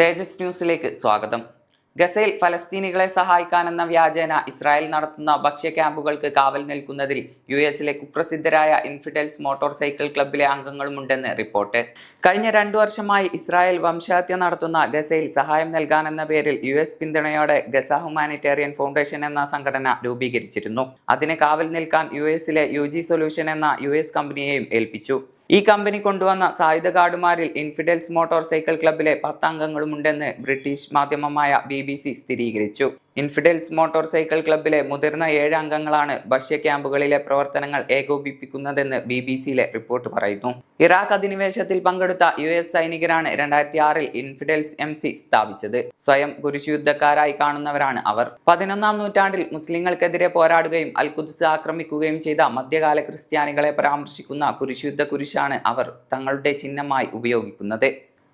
തേജസ് ന്യൂസിലേക്ക് സ്വാഗതം. ഗസയിൽ ഫലസ്തീനികളെ സഹായിക്കാനെന്ന വ്യാജേന ഇസ്രായേൽ നടത്തുന്ന ഭക്ഷ്യ ക്യാമ്പുകൾക്ക് കാവൽ നിൽക്കുന്നതിൽ യു എസിലെ കുപ്രസിദ്ധരായ ഇൻഫിഡൽസ് മോട്ടോർ സൈക്കിൾ ക്ലബിലെ അംഗങ്ങളുമുണ്ടെന്ന് റിപ്പോർട്ട്. കഴിഞ്ഞ രണ്ടു വർഷമായി ഇസ്രായേൽ വംശഹത്യ നടത്തുന്ന ഗസയിൽ സഹായം നൽകാനെന്ന പേരിൽ യു എസ് പിന്തുണയോടെ ഗസ ഹ്യൂമാനിറ്റേറിയൻ ഫൗണ്ടേഷൻ എന്ന സംഘടന രൂപീകരിച്ചിരുന്നു. അതിന് കാവൽ നിൽക്കാൻ യു എസിലെ യു ജി സൊല്യൂഷൻ എന്ന യു എസ് കമ്പനിയെയും ഏൽപ്പിച്ചു. ഈ കമ്പനി കൊണ്ടുവന്ന സായുധ ഗാർഡുമാരിൽ ഇൻഫിഡൽസ് മോട്ടോർ സൈക്കിൾ ക്ലബിലെ പത്ത് അംഗങ്ങളുമുണ്ടെന്ന് ബ്രിട്ടീഷ് മാധ്യമമായ ബി സ്ഥിരീകരിച്ചു. ഇൻഫിഡൽസ് മോട്ടോർ സൈക്കിൾ ക്ലബിലെ മുതിർന്ന ഏഴ് അംഗങ്ങളാണ് ഭക്ഷ്യ ക്യാമ്പുകളിലെ പ്രവർത്തനങ്ങൾ ഏകോപിപ്പിക്കുന്നതെന്ന് ബി ബി സിയിലെ റിപ്പോർട്ട് പറയുന്നു. ഇറാഖ് അധിനിവേശത്തിൽ പങ്കെടുത്ത യു എസ് സൈനികരാണ് രണ്ടായിരത്തി ആറിൽ ഇൻഫിഡൽസ് എം സി സ്ഥാപിച്ചത്. സ്വയം കുരിശുയുദ്ധക്കാരായി കാണുന്നവരാണ് അവർ. പതിനൊന്നാം നൂറ്റാണ്ടിൽ മുസ്ലിങ്ങൾക്കെതിരെ പോരാടുകയും അൽഖുദ്സ് ആക്രമിക്കുകയും ചെയ്ത മധ്യകാല ക്രിസ്ത്യാനികളെ പരാമർശിക്കുന്ന കുരിശുദ്ധ കുരിശാണ് അവർ തങ്ങളുടെ ചിഹ്നമായി ഉപയോഗിക്കുന്നത്.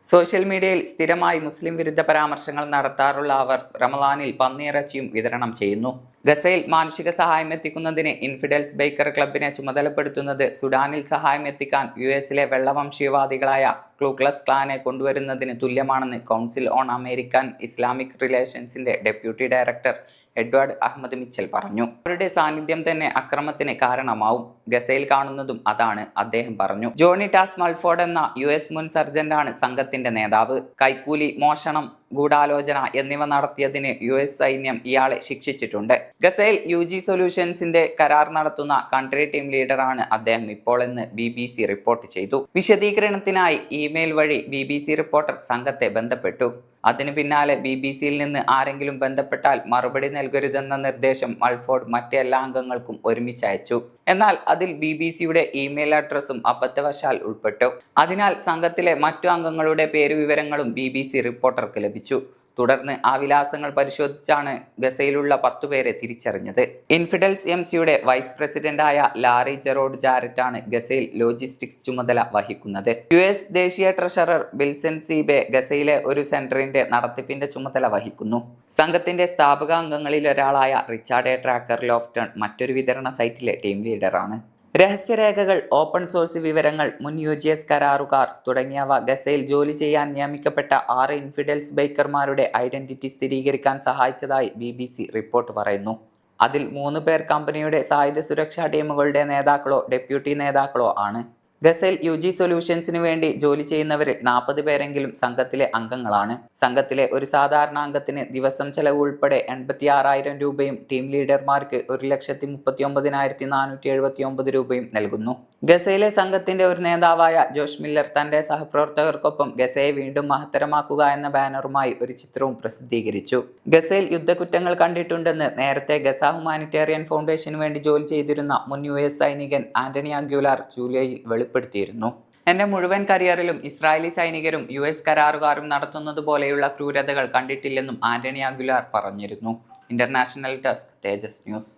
സോഷ്യൽ മീഡിയയിൽ സ്ഥിരമായി മുസ്ലിം വിരുദ്ധ പരാമർശങ്ങൾ നടത്താറുള്ള അവർ റമദാനിൽ പന്നിയിറച്ചിയും വിതരണം ചെയ്യുന്നു. ഗസയിൽ മാനുഷിക സഹായം എത്തിക്കുന്നതിന് ഇൻഫിഡൽസ് ബേക്കർ ക്ലബിനെ ചുമതലപ്പെടുത്തുന്നത് സുഡാനിൽ സഹായം എത്തിക്കാൻ യു എസിലെ വെള്ളവംശീയവാദികളായ ക്ലൂക്ലസ് ക്ലാനെ കൊണ്ടുവരുന്നതിന് തുല്യമാണെന്ന് council on American Islamic റിലേഷൻസിന്റെ deputy director Edward Ahmed Mitchell പറഞ്ഞു. അവരുടെ സാന്നിധ്യം തന്നെ അക്രമത്തിന് കാരണമാവും. ഗസയിൽ കാണുന്നതും അതാണ് അദ്ദേഹം പറഞ്ഞു. ജോണി ടാസ് മൾഫോർഡ് എന്ന യു എസ് മുൻ സർജന്റാണ് സംഘത്തിന്റെ നേതാവ്. കൈക്കൂലി മോഷണം ഗൂഢാലോചന എന്നിവ നടത്തിയതിന് യു എസ് സൈന്യം ഇയാളെ ശിക്ഷിച്ചിട്ടുണ്ട്. ഗസയിൽ യു ജി സൊല്യൂഷൻസിന്റെ കരാർ നടത്തുന്ന കൺട്രി ടീം ലീഡറാണ് അദ്ദേഹം ഇപ്പോൾ എന്ന് ബി ബി സി റിപ്പോർട്ട് ചെയ്തു. വിശദീകരണത്തിനായി ഇമെയിൽ വഴി ബി ബി സി റിപ്പോർട്ടർ സംഘത്തെ ബന്ധപ്പെട്ടു. അതിനു പിന്നാലെ ബി ബി സിയിൽ നിന്ന് ആരെങ്കിലും ബന്ധപ്പെട്ടാൽ മറുപടി നൽകരുതെന്ന നിർദ്ദേശം മൾഫോർഡ് മറ്റെല്ലാ അംഗങ്ങൾക്കും ഒരുമിച്ച് അയച്ചു എന്നാൽ അതിൽ ബി ബി സിയുടെ ഇമെയിൽ അഡ്രസ്സും അബദ്ധവശാൽ ഉൾപ്പെട്ടു. അതിനാൽ സംഘത്തിലെ മറ്റു അംഗങ്ങളുടെ പേരുവിവരങ്ങളും ബി ബി സി റിപ്പോർട്ടർക്ക് ലഭിച്ചു. തുടർന്ന് ആ വിലാസങ്ങൾ പരിശോധിച്ചാണ് ഗസയിലുള്ള പത്തുപേരെ തിരിച്ചറിഞ്ഞത്. ഇൻഫിഡൽസ് എം സിയുടെ വൈസ് പ്രസിഡന്റായ ലാറി ജെറോഡ് ജാരറ്റാണ് ഗസയിൽ ലോജിസ്റ്റിക്സ് ചുമതല വഹിക്കുന്നത്. യു എസ് ദേശീയ ട്രഷറർ ബിൽസൻ സീബെ ഗസയിലെ ഒരു സെന്ററിന്റെ നടത്തിപ്പിന്റെ ചുമതല വഹിക്കുന്നു. സംഘത്തിന്റെ സ്ഥാപകാംഗങ്ങളിൽ ഒരാളായ റിച്ചാർഡ് എ ട്രാക്കർ ലോഫ്റ്റൺ മറ്റൊരു വിതരണ സൈറ്റിലെ ടീം ലീഡറാണ്. രഹസ്യരേഖകൾ ഓപ്പൺ സോഴ്സ് വിവരങ്ങൾ മുൻ യു ജി എസ് കരാറുകാർ തുടങ്ങിയവ ഗസയിൽ ജോലി ചെയ്യാൻ നിയമിക്കപ്പെട്ട ആറ് ഇൻഫിഡൽസ് ബൈക്കർമാരുടെ ഐഡന്റിറ്റി സ്ഥിരീകരിക്കാൻ സഹായിച്ചതായി ബി ബി സി റിപ്പോർട്ട് പറയുന്നു. അതിൽ മൂന്ന് പേർ കമ്പനിയുടെ സായുധ സുരക്ഷാ ടീമുകളുടെ നേതാക്കളോ ഡെപ്യൂട്ടി നേതാക്കളോ ആണ്. ഗസൽ യു ജി സൊല്യൂഷൻസിന് വേണ്ടി ജോലി ചെയ്യുന്നവരിൽ നാൽപ്പത് പേരെങ്കിലും സംഘത്തിലെ അംഗങ്ങളാണ്. സംഘത്തിലെ ഒരു സാധാരണ അംഗത്തിന് ദിവസം ചെലവ് ഉൾപ്പെടെ എൺപത്തി ആറായിരം രൂപയും ടീം ലീഡർമാർക്ക് ഒരു ലക്ഷത്തി മുപ്പത്തി ഒമ്പതിനായിരത്തി നാനൂറ്റി എഴുപത്തി ഒമ്പത് രൂപയും നൽകുന്നു. ഗസയിലെ സംഘത്തിന്റെ ഒരു നേതാവായ ജോഷ് മില്ലർ തന്റെ സഹപ്രവർത്തകർക്കൊപ്പം ഗസയെ വീണ്ടും മഹത്തരമാക്കുക എന്ന ബാനറുമായി ഒരു ചിത്രവും പ്രസിദ്ധീകരിച്ചു. ഗസയിൽ യുദ്ധക്കുറ്റങ്ങൾ കണ്ടിട്ടുണ്ടെന്ന് നേരത്തെ ഗസ ഹ്യൂമാനിറ്റേറിയൻ ഫൗണ്ടേഷന് വേണ്ടി ജോലി ചെയ്തിരുന്ന മുൻ യു എസ് സൈനികൻ ആന്റണി അഗ്യുലാർ ജൂലൈയിൽ വെളിപ്പെടുത്തിയിരുന്നു. എന്റെ മുഴുവൻ കരിയറിലും ഇസ്രായേലി സൈനികരും യു എസ് കരാറുകാരും നടത്തുന്നത് പോലെയുള്ള ക്രൂരതകൾ കണ്ടിട്ടില്ലെന്നും ആന്റണി അഗുലാർ പറഞ്ഞിരുന്നു. International desk Tejas news.